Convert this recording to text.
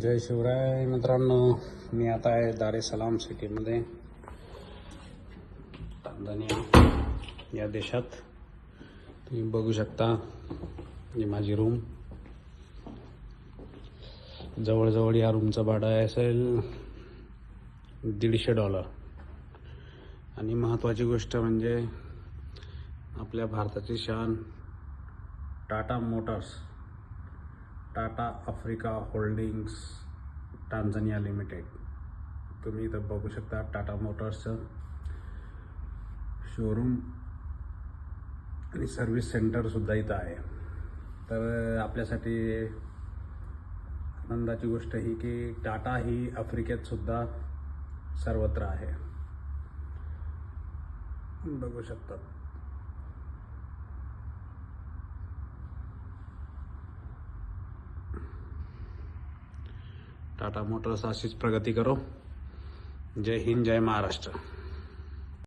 जय शिवराय मित्रांनो मी आता आहे दारे सलाम सिटीमध्ये तांझानिया या देशात. तुम्ही बघू शकता ही माझी रूम जवळजवळ या रूमचं भाडं असेल दीडशे डॉलर आणि महत्त्वाची गोष्ट म्हणजे आपल्या भारताची शान Tata Motors. Tata Africa Holdings Tanzania Limited. तुम्ही इथं बघू शकता टाटा मोटर्सचं शोरूम आणि सर्व्हिस सेंटरसुद्धा इथं आहे. तर आपल्यासाठी आनंदाची गोष्ट ही की टाटा ही आफ्रिकेत सुद्धा सर्वत्र आहे. बघू शकता. टाटा मोटर्स अशीच प्रगती करो. जय हिंद जय महाराष्ट्र.